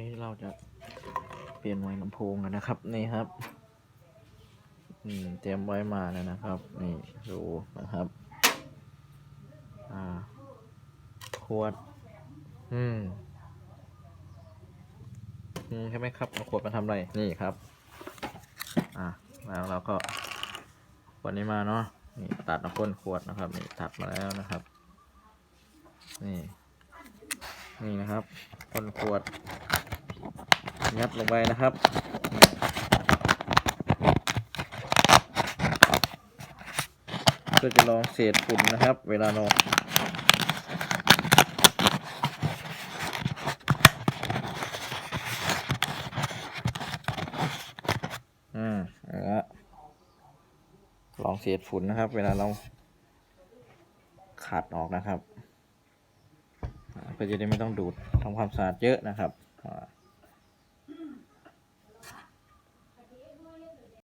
นี้เราจะเปลี่ยนไม้ลำโพงกันนะครับ นี่ครับอืมเตรียมไว้มาแล้วนะครับ นี่ดูนะครับ อ่าขวด อืมอืมใช่ไหมครับเอาขวดมาทำอะไร นี่ครับ อ่าแล้วเราก็ขวดนี้มาเนาะนี่ตัดเอาก้นขวดนะครับ นี่ตัดมาแล้วนะครับ นี่ นี่นะครับก้นขวด ยัดลงไปนะครับ เพื่อจะลองเศษฝุ่นนะครับ เวลานอนอืมเอาละลองเศษฝุ่นนะครับ เวลาเราขัดออกนะครับเพื่อจะได้ไม่ต้องดูดทำความสะอาดเยอะนะครับอ่า